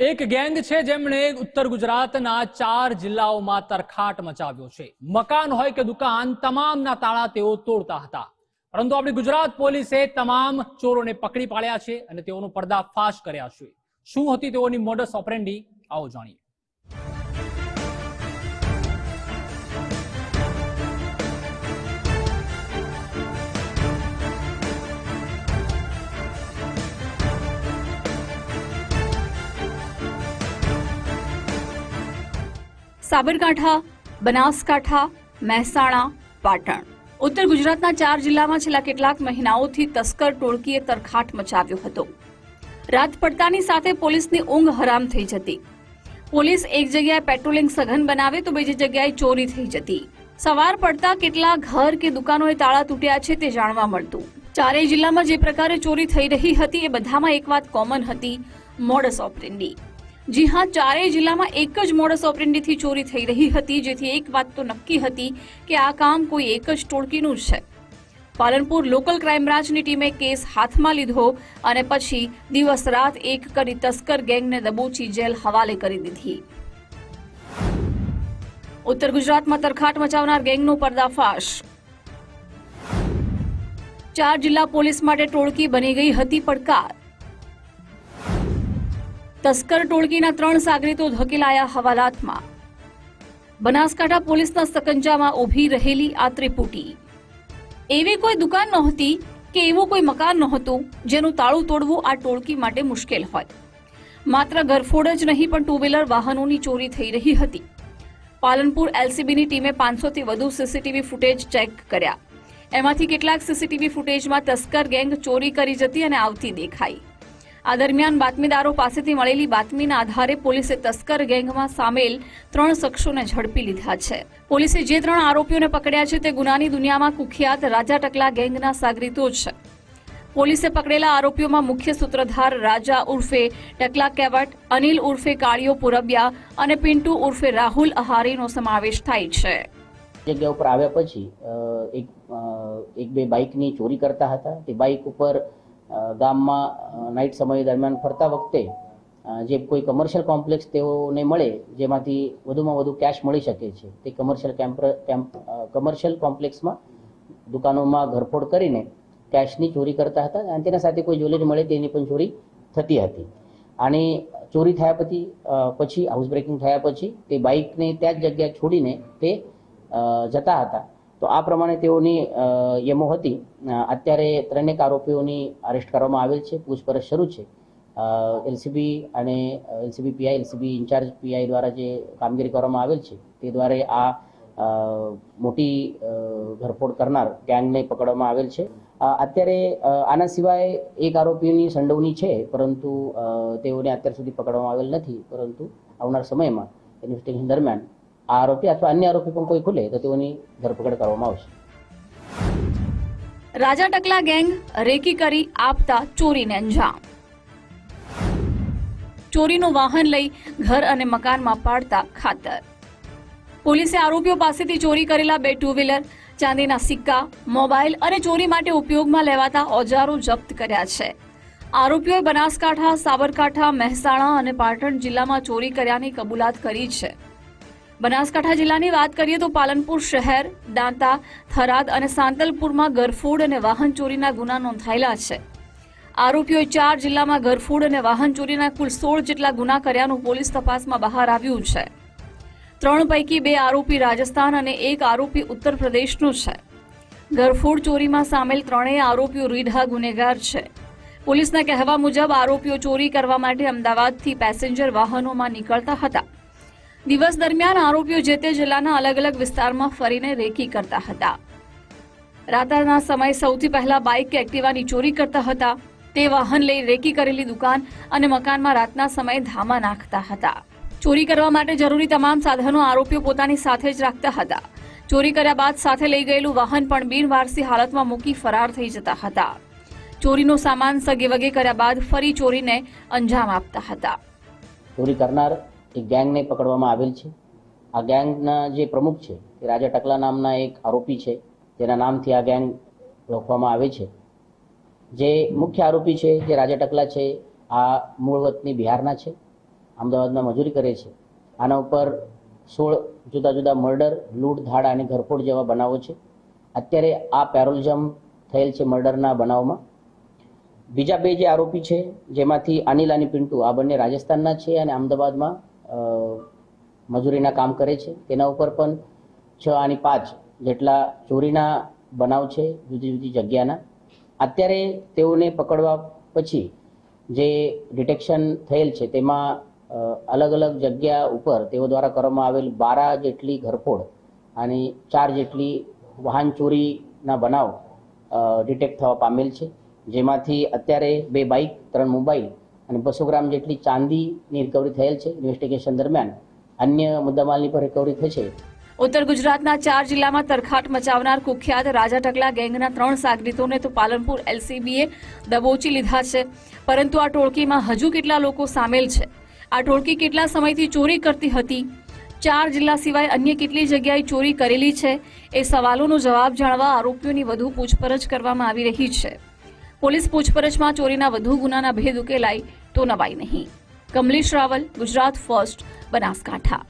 એક ગેંગ છે જેમણે ઉત્તર ગુજરાતના ચાર જિલ્લાઓમાં તરખાટ મચાવ્યો છે. મકાન હોય કે દુકાન, તમામના તાળા તેઓ તોડતા હતા. પરંતુ આપણી ગુજરાત પોલીસે તમામ ચોરોને પકડી પાડ્યા છે અને તેઓનો પર્દાફાશ કર્યા છે. શું હતી તેઓની મોડસ ઓપરેન્ડી આવો જાણીએ. સાબરકાંઠા, બનાસકાંઠા, મહેસાણા, પાટણ. ઉત્તર ગુજરાતના ચાર જિલ્લામાં છેલ્લા કેટલાક મહિનાઓથી તસ્કર ટોળકીએ તરખાટ મચાવ્યો હતો. રાત પડતાની સાથે પોલીસની ઊંઘ હરામ થઈ જતી. પોલીસ એક જગ્યાએ પેટ્રોલિંગ સઘન બનાવે તો બીજી જગ્યાએ ચોરી થઈ જતી. સવાર પડતા કેટલા ઘર કે દુકાનોએ તાળા તૂટ્યા છે તે જાણવા મળતું. ચારેય જિલ્લામાં જે પ્રકારે ચોરી થઈ રહી હતી એ બધામાં એક વાત કોમન હતી, મોડસ ઓપરેન્ડી જી હા, ચારેય જિલ્લામાં એક જ મોડસ ઓપરેન્ડીથી ચોરી થઈ રહી હતી. જેથી એક વાત તો નક્કી હતી કે આ કામ કોઈ એક જ ટોળકીનું જ છે. પાલનપુર લોકલ ક્રાઇમ બ્રાન્ચની ટીમે કેસ હાથમાં લીધો અને પછી દિવસ રાત એક કરી તસ્કર ગેંગને દબોચી જેલ હવાલે કરી દીધી. ઉત્તર ગુજરાતમાં તરખાટ મચાવનાર ગેંગનો પર્દાફાશ. ચાર જિલ્લા પોલીસ માટે ટોળકી બની ગઈ હતી પડકાર. તસ્કર ટોળકીના ત્રણ સાગરીતો ધકેલાયા હવાલાતમાં. બનાસકાંઠા પોલીસના સકંજામાં ઊભી રહેલી આ ત્રિપુટી. એવી કોઈ દુકાન નહોતી કે એવું કોઈ મકાન નહોતું જેનું તાળું તોડવું આ ટોળકી માટે મુશ્કેલ હોય. માત્ર ઘરફોડ જ નહીં, પણ ટુ વ્હીલર વાહનોની ચોરી થઈ રહી હતી. પાલનપુર એલસીબીની ટીમે પાંચસોથી વધુ સીસીટીવી ફૂટેજ ચેક કર્યા. એમાંથી કેટલાક સીસીટીવી ફૂટેજમાં તસ્કર ગેંગ ચોરી કરી જતી અને આવતી દેખાઈ. આ દરમિયાન બાતમીદારો પાસેથી મળેલી બાતમીના આધારે પોલીસે તસ્કર ગેંગમાં સામેલ ત્રણ શખ્સોને ઝડપી લીધા છે. પોલીસે જે ત્રણ આરોપીઓને પકડ્યા છે તે ગુનાની દુનિયામાં કુખ્યાત રાજા ટકલા ગેંગના સાગરીતો છે. પોલીસે પકડેલા આરોપીઓમાં મુખ્ય સૂત્રધાર રાજા ઉર્ફે ટકલા કેવટ, અનિલ ઉર્ફે કાળિયો પુરબિયા અને પિન્ટુ ઉર્ફે રાહુલ અહારીનો સમાવેશ થાય છે. જગ્યા ઉપર આવ્યા પછી એક બે બાઇકની ચોરી કરતા હતા. તે બાઇક ઉપર ગામમાં નાઇટ સમય દરમિયાન ફરતા વખતે જે કોઈ કમર્શિયલ કોમ્પ્લેક્સ તેઓને મળે, જેમાંથી વધુમાં વધુ કેશ મળી શકે છે, તે કમર્શિયલ કેમ્પ કેમ્પ કમર્શિયલ કોમ્પ્લેક્સમાં દુકાનોમાં ઘરફોડ કરીને કેશની ચોરી કરતા હતા અને તેના સાથે કોઈ જ્વેલરી મળે તેની પણ ચોરી થતી હતી. અને ચોરી થયા પછી પછી હાઉસ બ્રેકિંગ થયા પછી તે બાઇકને ત્યાં જ જગ્યાએ છોડીને તે જતા હતા. તો આ પ્રમાણે તેઓની યમો હતી. અત્યારે ત્રણેક આરોપીઓની અરેસ્ટ કરવામાં આવેલ છે, પૂછપરછ શરૂ છે. એલસીબી અને LCB PI LCB in-charge PI દ્વારા જે કામગીરી કરવામાં આવેલ છે, તે દ્વારા આ મોટી ધરપોડ કરનાર ગેંગને પકડવામાં આવેલ છે. અત્યારે આના સિવાય એક આરોપીની સંડોવણી છે, પરંતુ તેઓને અત્યાર સુધી પકડવામાં આવેલ નથી, પરંતુ આવનાર સમયમાં ઇન્વેસ્ટિગેશન દરમિયાન આરોપી અથવા અન્ય આરોપી પણ કોઈ ખુલે તો તેઓની ધરપકડ કરવામાં આવશે. રાજા ટકલા ગેંગ રેકી કરી આપતા ચોરીને અંજામ. ચોરીનું વાહન લઈ ઘર અને મકાનમાં પાડતા ખાતર. પોલીસે આરોપીઓ પાસેથી ચોરી કરેલા બે ટુ વ્હીલર, ચાંદીના સિક્કા, મોબાઈલ અને ચોરી માટે ઉપયોગમાં લેવાતા ઓજારો જપ્ત કર્યા છે. આરોપીઓએ બનાસકાંઠા, સાબરકાંઠા, મહેસાણા અને પાટણ જિલ્લામાં ચોરી કર્યાની કબૂલાત કરી છે. બનાસકાંઠા જિલ્લાની વાત કરીએ તો પાલનપુર શહેર, દાંતા, થરાદ અને સાંતલપુરમાં ગરફૂડ અને વાહન ચોરીના ગુના નોંધાયેલા છે. આરોપીઓએ ચાર જિલ્લામાં ગરફૂડ અને વાહન ચોરીના કુલ સોળ જેટલા ગુના કર્યાનું પોલીસ તપાસમાં બહાર આવ્યું છે. ત્રણ પૈકી બે આરોપી રાજસ્થાન અને એક આરોપી ઉત્તર પ્રદેશનો છે. ગરફોડ ચોરીમાં સામેલ ત્રણેય આરોપીઓ રીઢા ગુનેગાર છે. પોલીસના કહેવા મુજબ, આરોપીઓ ચોરી કરવા માટે અમદાવાદથી પેસેન્જર વાહનોમાં નીકળતા હતા. દિવસ દરમિયાન આરોપીઓ જે તે જિલ્લાના અલગ અલગ વિસ્તારમાં ફરીને રેકી કરતા હતા. રાતના સમયે સૌથી પહેલા બાઇક કે એક્ટિવાની ચોરી કરતા હતા. તે વાહન લઈ રેકી કરેલી દુકાન અને મકાનમાં રાતના સમયે ધામા નાખતા હતા. ચોરી કરવા માટે જરૂરી તમામ સાધનો આરોપીઓ પોતાની સાથે જ રાખતા હતા. ચોરી કર્યા બાદ સાથે લઈ ગયેલું વાહન પણ બિનવારસી હાલતમાં મૂકી ફરાર થઈ જતા હતા. ચોરીનો સામાન સગે વગે કર્યા બાદ ફરી ચોરીને અંજામ આપતા હતા. ચોરી કરનાર એક ગેંગને પકડવામાં આવેલ છે. આ ગેંગના જે પ્રમુખ છે તે રાજા ટકલા નામના એક આરોપી છે, જેના નામથી આ ગેંગ ઓળખવામાં આવે છે. જે મુખ્ય આરોપી છે, જે રાજા ટકલા છે, આ મૂળ વતની બિહારના છે, અમદાવાદમાં મજૂરી કરે છે. આના ઉપર સોળ જુદા જુદા મર્ડર, લૂંટ, ધાડ અને ઘરફોડ જેવા બનાવો છે. અત્યારે આ પેરોલિઝમ થયેલ છે મર્ડરના બનાવમાં. બીજા બે જે આરોપી છે, જેમાંથી અનિલ અને પિન્ટુ, આ બંને રાજસ્થાનના છે અને અમદાવાદમાં મજૂરીના કામ કરે છે. તેના ઉપર પણ છ અને પાંચ જેટલા ચોરીના બનાવ છે જુદી જુદી જગ્યાના. અત્યારે તેઓને પકડવા પછી જે ડિટેક્શન થયેલ છે તેમાં અલગ અલગ જગ્યા ઉપર તેઓ દ્વારા કરવામાં આવેલ બારા જેટલી ઘરફોડ અને ચાર જેટલી વાહન ચોરીના બનાવ ડિટેક્ટ થવા પામેલ છે. જેમાંથી અત્યારે બે બાઇક, ત્રણ મોબાઈલ અને બસો ગ્રામ જેટલી ચાંદીની રિકવરી થયેલ છે ઇન્વેસ્ટિગેશન દરમિયાન. અન્ય મુદ્દામાલની પણ રિકવરી થશે ઉત્તર ગુજરાતના ચાર જિલ્લામાં તરખાટ મચાવનાર કુખ્યાત રાજા ટકલા ગેંગના ત્રણ સાગરીતોને તો પાલનપુર એલસીબીએ દબોચી લીધા છે. પરંતુ આ ટોળકીમાં હજુ કેટલા લોકો સામેલ છે? આ ટોળકી કેટલા સમયથી ચોરી કરતી હતી? ચાર જિલ્લા સિવાય અન્ય કેટલી જગ્યાએ ચોરી કરેલી છે? એ સવાલોનો જવાબ જાણવા આરોપીઓની વધુ પૂછપરછ કરવામાં આવી રહી છે. પોલીસ પૂછપરછમાં ચોરીના વધુ ગુનાના ભેદ ઉકેલાય તો નવાઈ નહીં કમલેશ રાવલ ગુજરાત ફર્સ્ટ બનાસકાંઠા